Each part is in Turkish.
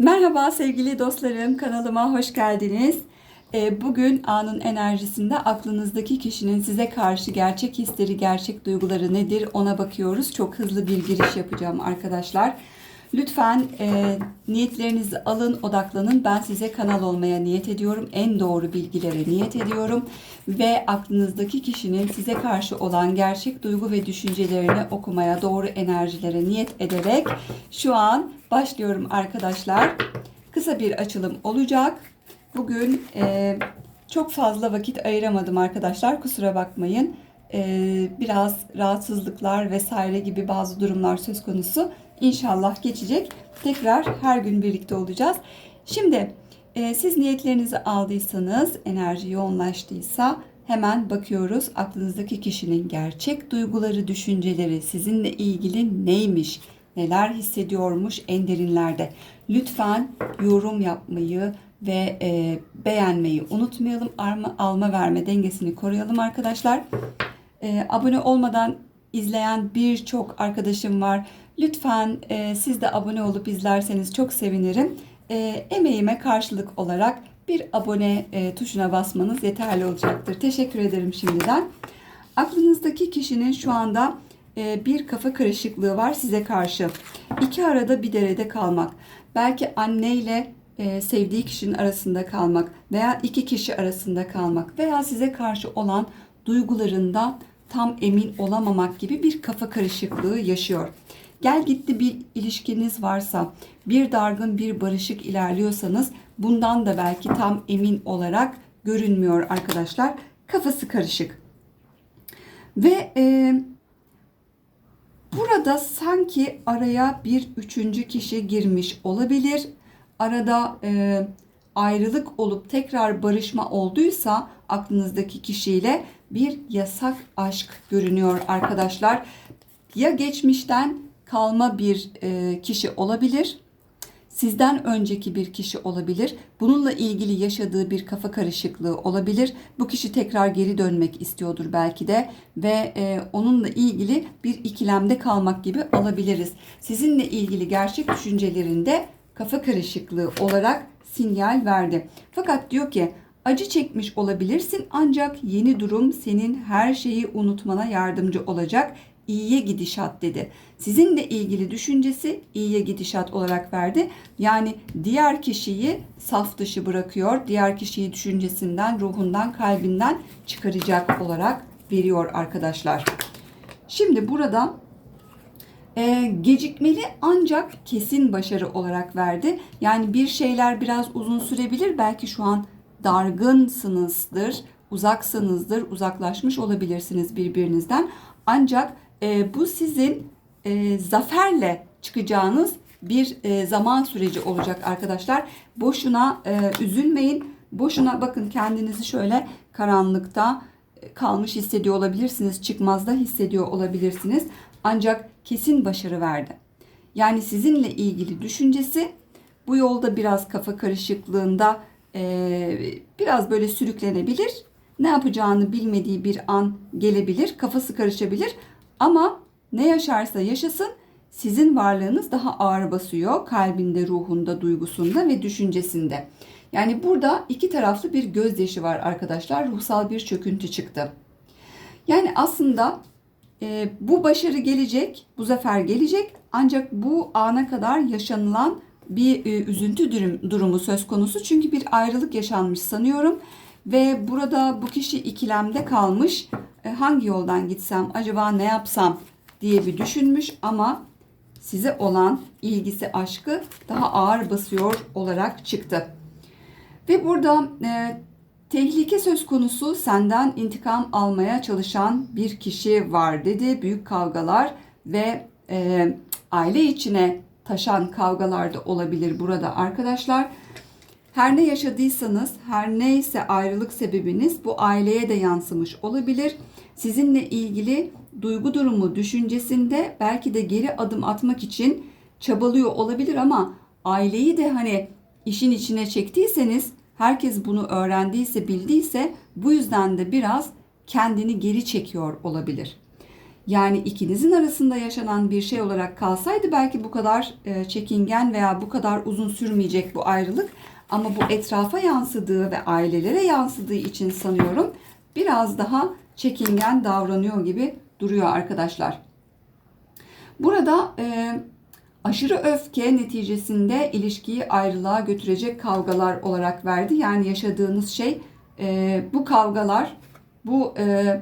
Merhaba sevgili dostlarım, kanalıma hoş geldiniz. Ee, Bugün anın enerjisinde aklınızdaki kişinin size karşı gerçek hisleri, gerçek duyguları nedir ona bakıyoruz. Çok hızlı bir giriş yapacağım arkadaşlar. Lütfen e, niyetlerinizi alın, odaklanın. Ben size kanal olmaya niyet ediyorum. En doğru bilgilere niyet ediyorum. Ve aklınızdaki kişinin size karşı olan gerçek duygu ve düşüncelerini okumaya, doğru enerjilere niyet ederek şu an başlıyorum arkadaşlar. Kısa bir açılım olacak. Bugün e, çok fazla vakit ayıramadım arkadaşlar. Kusura bakmayın. E, biraz rahatsızlıklar vesaire gibi bazı durumlar söz konusu. İnşallah geçecek. Tekrar her gün birlikte olacağız. Şimdi e, siz niyetlerinizi aldıysanız, enerji yoğunlaştıysa hemen bakıyoruz. Aklınızdaki kişinin gerçek duyguları, düşünceleri sizinle ilgili neymiş? Neler hissediyormuş en derinlerde? Lütfen yorum yapmayı ve e, beğenmeyi unutmayalım. Arma, alma verme dengesini koruyalım arkadaşlar. E, abone olmadan izleyen birçok arkadaşım var. Lütfen e, siz de abone olup izlerseniz çok sevinirim. E, emeğime karşılık olarak bir abone e, tuşuna basmanız yeterli olacaktır. Teşekkür ederim şimdiden. Aklınızdaki kişinin şu anda e, bir kafa karışıklığı var size karşı. İki arada bir derede kalmak. Belki anneyle e, sevdiği kişinin arasında kalmak veya iki kişi arasında kalmak veya size karşı olan duygularından tam emin olamamak gibi bir kafa karışıklığı yaşıyor. Gel gitti bir ilişkiniz varsa, bir dargın bir barışık ilerliyorsanız bundan da belki tam emin olarak görünmüyor arkadaşlar. Kafası karışık. Ve e, burada sanki araya bir üçüncü kişi girmiş olabilir. Arada e, ayrılık olup tekrar barışma olduysa aklınızdaki kişiyle bir yasak aşk görünüyor arkadaşlar. Ya geçmişten kalma bir e, kişi olabilir. Sizden önceki bir kişi olabilir. Bununla ilgili yaşadığı bir kafa karışıklığı olabilir. Bu kişi tekrar geri dönmek istiyordur belki de ve e, onunla ilgili bir ikilemde kalmak gibi alabiliriz. Sizinle ilgili gerçek düşüncelerinde kafa karışıklığı olarak sinyal verdi. Fakat diyor ki acı çekmiş olabilirsin ancak yeni durum senin her şeyi unutmana yardımcı olacak iyiye gidişat dedi. Sizinle ilgili düşüncesi iyiye gidişat olarak verdi. Yani diğer kişiyi saf dışı bırakıyor. Diğer kişiyi düşüncesinden, ruhundan, kalbinden çıkaracak olarak veriyor arkadaşlar. Şimdi burada e, gecikmeli ancak kesin başarı olarak verdi. Yani bir şeyler biraz uzun sürebilir. Belki şu an dargınsınızdır, uzaksınızdır, uzaklaşmış olabilirsiniz birbirinizden. Ancak e, bu sizin e, zaferle çıkacağınız bir e, zaman süreci olacak arkadaşlar. Boşuna e, üzülmeyin. Boşuna bakın kendinizi şöyle karanlıkta e, kalmış hissediyor olabilirsiniz. Çıkmazda hissediyor olabilirsiniz. Ancak kesin başarı verdi. Yani sizinle ilgili düşüncesi bu yolda biraz kafa karışıklığında e, biraz böyle sürüklenebilir. Ne yapacağını bilmediği bir an gelebilir. Kafası karışabilir. Ama ne yaşarsa yaşasın sizin varlığınız daha ağır basıyor kalbinde, ruhunda, duygusunda ve düşüncesinde. Yani burada iki taraflı bir gözyaşı var arkadaşlar. Ruhsal bir çöküntü çıktı. Yani aslında e, bu başarı gelecek, bu zafer gelecek. Ancak bu ana kadar yaşanılan bir e, üzüntü durum, durumu söz konusu. Çünkü bir ayrılık yaşanmış sanıyorum. Ve burada bu kişi ikilemde kalmış. E, hangi yoldan gitsem, acaba ne yapsam diye bir düşünmüş ama size olan ilgisi, aşkı daha ağır basıyor olarak çıktı. Ve burada e, tehlike söz konusu senden intikam almaya çalışan bir kişi var dedi. Büyük kavgalar ve e, aile içine taşan kavgalar da olabilir burada arkadaşlar. Her ne yaşadıysanız, her neyse ayrılık sebebiniz bu aileye de yansımış olabilir. Sizinle ilgili duygu durumu düşüncesinde belki de geri adım atmak için çabalıyor olabilir ama aileyi de hani işin içine çektiyseniz, herkes bunu öğrendiyse, bildiyse bu yüzden de biraz kendini geri çekiyor olabilir. Yani ikinizin arasında yaşanan bir şey olarak kalsaydı belki bu kadar çekingen veya bu kadar uzun sürmeyecek bu ayrılık. Ama bu etrafa yansıdığı ve ailelere yansıdığı için sanıyorum biraz daha çekingen davranıyor gibi duruyor arkadaşlar. Burada e, aşırı öfke neticesinde ilişkiyi ayrılığa götürecek kavgalar olarak verdi. Yani yaşadığınız şey e, bu kavgalar, bu e,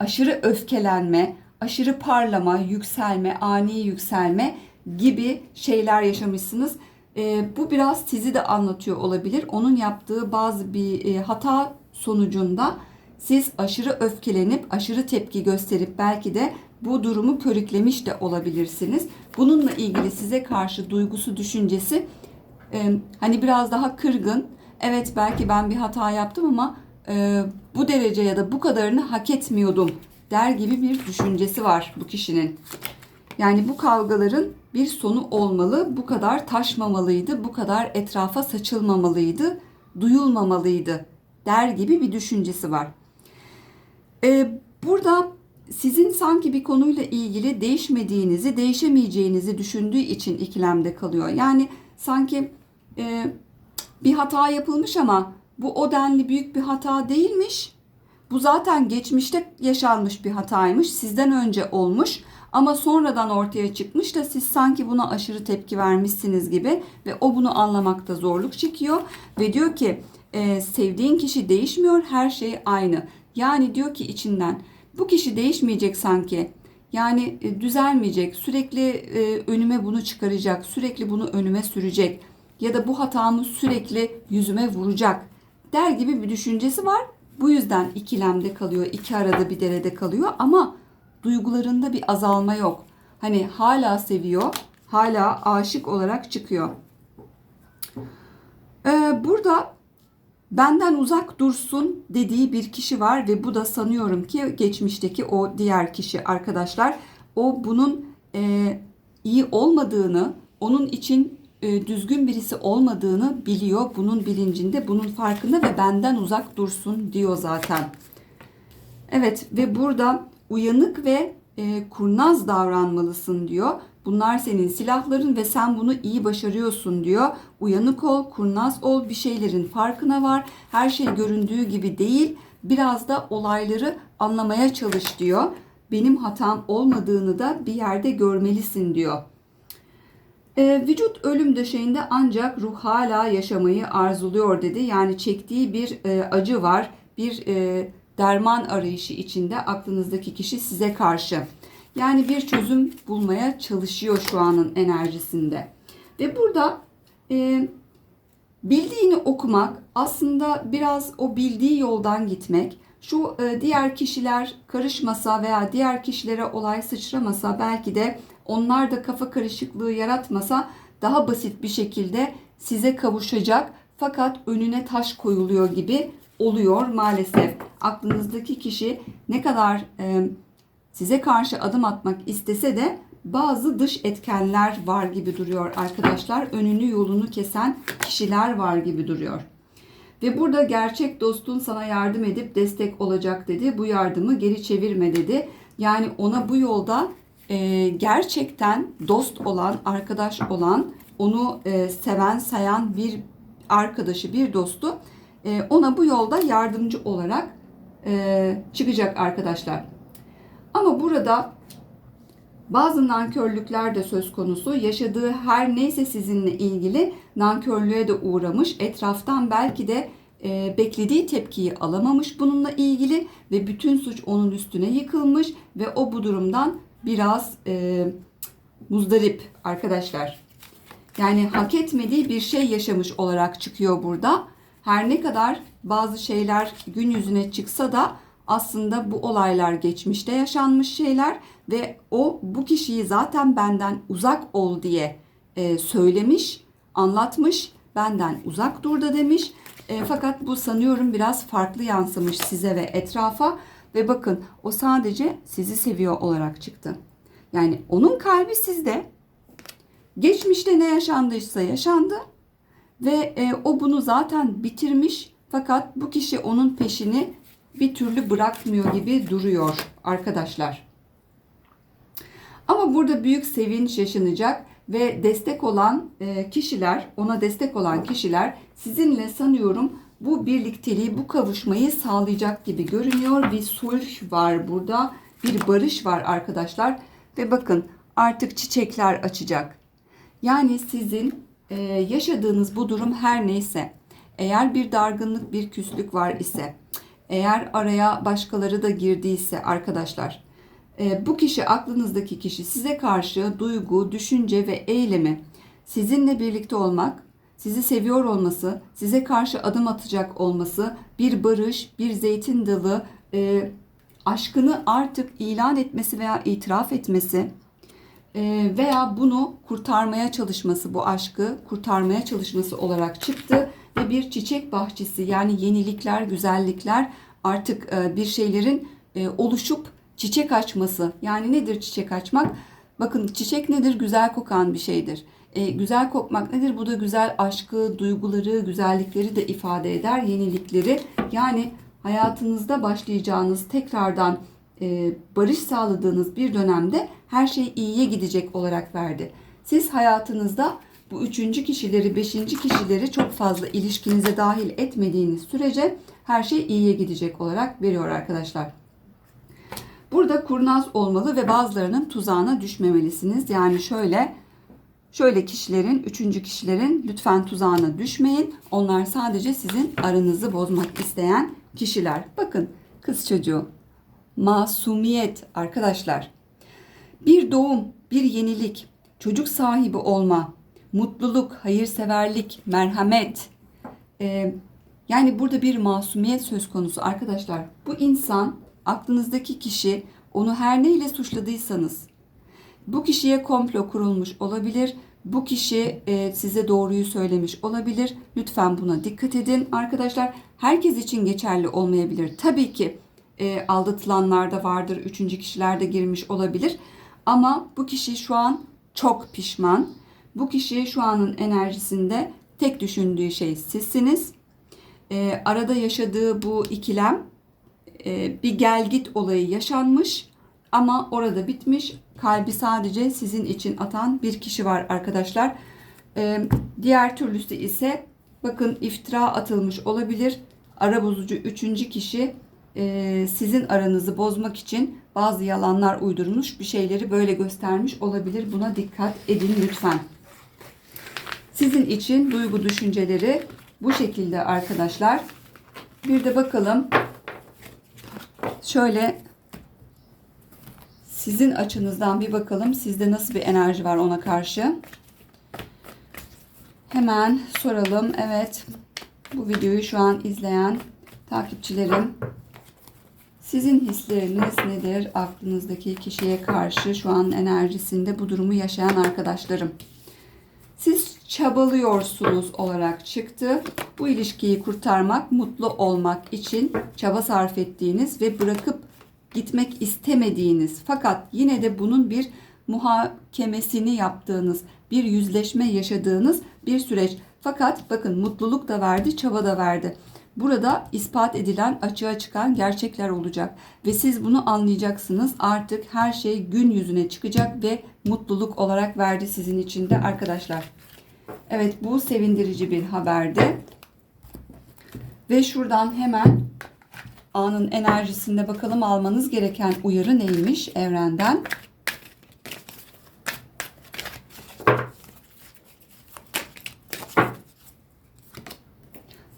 aşırı öfkelenme, aşırı parlama, yükselme, ani yükselme gibi şeyler yaşamışsınız. E, bu biraz sizi de anlatıyor olabilir. Onun yaptığı bazı bir e, hata sonucunda siz aşırı öfkelenip, aşırı tepki gösterip belki de bu durumu körüklemiş de olabilirsiniz. Bununla ilgili size karşı duygusu, düşüncesi e, hani biraz daha kırgın. Evet belki ben bir hata yaptım ama e, bu derece ya da bu kadarını hak etmiyordum der gibi bir düşüncesi var bu kişinin. Yani bu kavgaların bir sonu olmalı. Bu kadar taşmamalıydı, bu kadar etrafa saçılmamalıydı, duyulmamalıydı der gibi bir düşüncesi var. Ee, burada sizin sanki bir konuyla ilgili değişmediğinizi, değişemeyeceğinizi düşündüğü için ikilemde kalıyor. Yani sanki e, bir hata yapılmış ama bu o denli büyük bir hata değilmiş. Bu zaten geçmişte yaşanmış bir hataymış. Sizden önce olmuş ama sonradan ortaya çıkmış da siz sanki buna aşırı tepki vermişsiniz gibi ve o bunu anlamakta zorluk çekiyor ve diyor ki e, sevdiğin kişi değişmiyor her şey aynı. Yani diyor ki içinden bu kişi değişmeyecek sanki. Yani e, düzelmeyecek. Sürekli e, önüme bunu çıkaracak. Sürekli bunu önüme sürecek. Ya da bu hatamı sürekli yüzüme vuracak. Der gibi bir düşüncesi var. Bu yüzden ikilemde kalıyor. iki arada bir derede kalıyor. Ama duygularında bir azalma yok. Hani hala seviyor. Hala aşık olarak çıkıyor. Ee, burada benden uzak dursun dediği bir kişi var ve bu da sanıyorum ki geçmişteki o diğer kişi arkadaşlar. O bunun e, iyi olmadığını, onun için e, düzgün birisi olmadığını biliyor. Bunun bilincinde, bunun farkında ve benden uzak dursun diyor zaten. Evet ve burada uyanık ve e, kurnaz davranmalısın diyor. Bunlar senin silahların ve sen bunu iyi başarıyorsun diyor. Uyanık ol, kurnaz ol, bir şeylerin farkına var. Her şey göründüğü gibi değil. Biraz da olayları anlamaya çalış diyor. Benim hatam olmadığını da bir yerde görmelisin diyor. E, vücut ölüm döşeğinde ancak ruh hala yaşamayı arzuluyor dedi. Yani çektiği bir e, acı var, bir e, derman arayışı içinde aklınızdaki kişi size karşı. Yani bir çözüm bulmaya çalışıyor şu anın enerjisinde. Ve burada e, bildiğini okumak aslında biraz o bildiği yoldan gitmek. Şu e, diğer kişiler karışmasa veya diğer kişilere olay sıçramasa belki de onlar da kafa karışıklığı yaratmasa daha basit bir şekilde size kavuşacak fakat önüne taş koyuluyor gibi oluyor maalesef. Aklınızdaki kişi ne kadar e, size karşı adım atmak istese de bazı dış etkenler var gibi duruyor arkadaşlar. Önünü yolunu kesen kişiler var gibi duruyor. Ve burada gerçek dostun sana yardım edip destek olacak dedi. Bu yardımı geri çevirme dedi. Yani ona bu yolda e, gerçekten dost olan, arkadaş olan, onu e, seven, sayan bir arkadaşı, bir dostu e, ona bu yolda yardımcı olarak e, çıkacak arkadaşlar. Ama burada bazı nankörlükler de söz konusu. Yaşadığı her neyse sizinle ilgili nankörlüğe de uğramış. Etraftan belki de e, beklediği tepkiyi alamamış bununla ilgili ve bütün suç onun üstüne yıkılmış ve o bu durumdan biraz e, muzdarip arkadaşlar. Yani hak etmediği bir şey yaşamış olarak çıkıyor burada. Her ne kadar bazı şeyler gün yüzüne çıksa da aslında bu olaylar geçmişte yaşanmış şeyler ve o bu kişiyi zaten benden uzak ol diye e, söylemiş, anlatmış, benden uzak dur da demiş. E, fakat bu sanıyorum biraz farklı yansımış size ve etrafa ve bakın o sadece sizi seviyor olarak çıktı. Yani onun kalbi sizde. Geçmişte ne yaşandıysa yaşandı ve e, o bunu zaten bitirmiş fakat bu kişi onun peşini bir türlü bırakmıyor gibi duruyor arkadaşlar. Ama burada büyük sevinç yaşanacak ve destek olan e, kişiler, ona destek olan kişiler sizinle sanıyorum bu birlikteliği, bu kavuşmayı sağlayacak gibi görünüyor. Bir sulh var burada, bir barış var arkadaşlar. Ve bakın artık çiçekler açacak. Yani sizin e, yaşadığınız bu durum her neyse, eğer bir dargınlık, bir küslük var ise, eğer araya başkaları da girdiyse arkadaşlar, e, bu kişi aklınızdaki kişi size karşı duygu, düşünce ve eylemi sizinle birlikte olmak, sizi seviyor olması, size karşı adım atacak olması, bir barış, bir zeytin dalı, e, aşkını artık ilan etmesi veya itiraf etmesi e, veya bunu kurtarmaya çalışması, bu aşkı kurtarmaya çalışması olarak çıktı ve bir çiçek bahçesi yani yenilikler, güzellikler artık e, bir şeylerin e, oluşup çiçek açması. Yani nedir çiçek açmak? Bakın çiçek nedir? Güzel kokan bir şeydir. E, güzel kokmak nedir? Bu da güzel aşkı, duyguları, güzellikleri de ifade eder, yenilikleri. Yani hayatınızda başlayacağınız tekrardan e, barış sağladığınız bir dönemde her şey iyiye gidecek olarak verdi. Siz hayatınızda bu üçüncü kişileri, beşinci kişileri çok fazla ilişkinize dahil etmediğiniz sürece her şey iyiye gidecek olarak veriyor arkadaşlar. Burada kurnaz olmalı ve bazılarının tuzağına düşmemelisiniz. Yani şöyle şöyle kişilerin, üçüncü kişilerin lütfen tuzağına düşmeyin. Onlar sadece sizin aranızı bozmak isteyen kişiler. Bakın kız çocuğu. Masumiyet arkadaşlar. Bir doğum, bir yenilik, çocuk sahibi olma, mutluluk, hayırseverlik, merhamet. Ee, yani burada bir masumiyet söz konusu arkadaşlar. Bu insan aklınızdaki kişi onu her neyle suçladıysanız bu kişiye komplo kurulmuş olabilir. Bu kişi e, size doğruyu söylemiş olabilir. Lütfen buna dikkat edin arkadaşlar. Herkes için geçerli olmayabilir. Tabii ki e, aldatılanlar da vardır. Üçüncü kişiler de girmiş olabilir. Ama bu kişi şu an çok pişman. Bu kişi şu anın enerjisinde tek düşündüğü şey sizsiniz. E, arada yaşadığı bu ikilem e, bir gel git olayı yaşanmış ama orada bitmiş. Kalbi sadece sizin için atan bir kişi var arkadaşlar. E, diğer türlüsü ise bakın iftira atılmış olabilir. Ara bozucu üçüncü kişi e, sizin aranızı bozmak için bazı yalanlar uydurmuş bir şeyleri böyle göstermiş olabilir. Buna dikkat edin lütfen. Sizin için duygu düşünceleri bu şekilde arkadaşlar. Bir de bakalım şöyle sizin açınızdan bir bakalım. Sizde nasıl bir enerji var ona karşı. Hemen soralım. Evet. Bu videoyu şu an izleyen takipçilerim sizin hisleriniz nedir? Aklınızdaki kişiye karşı şu an enerjisinde bu durumu yaşayan arkadaşlarım. Çabalıyorsunuz olarak çıktı. Bu ilişkiyi kurtarmak, mutlu olmak için çaba sarf ettiğiniz ve bırakıp gitmek istemediğiniz fakat yine de bunun bir muhakemesini yaptığınız, bir yüzleşme yaşadığınız bir süreç. Fakat bakın mutluluk da verdi, çaba da verdi. Burada ispat edilen, açığa çıkan gerçekler olacak ve siz bunu anlayacaksınız. Artık her şey gün yüzüne çıkacak ve mutluluk olarak verdi sizin için de arkadaşlar. Evet bu sevindirici bir haberdi. Ve şuradan hemen anın enerjisinde bakalım almanız gereken uyarı neymiş evrenden.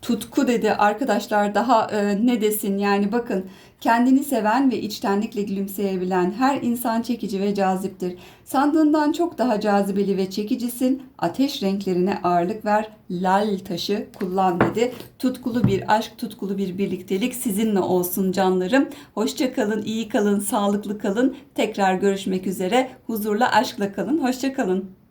tutku dedi arkadaşlar daha e, ne desin yani bakın kendini seven ve içtenlikle gülümseyebilen her insan çekici ve caziptir. Sandığından çok daha cazibeli ve çekicisin. Ateş renklerine ağırlık ver. Lal taşı kullan dedi. Tutkulu bir aşk, tutkulu bir birliktelik sizinle olsun canlarım. Hoşça kalın, iyi kalın, sağlıklı kalın. Tekrar görüşmek üzere. Huzurla, aşkla kalın. Hoşça kalın.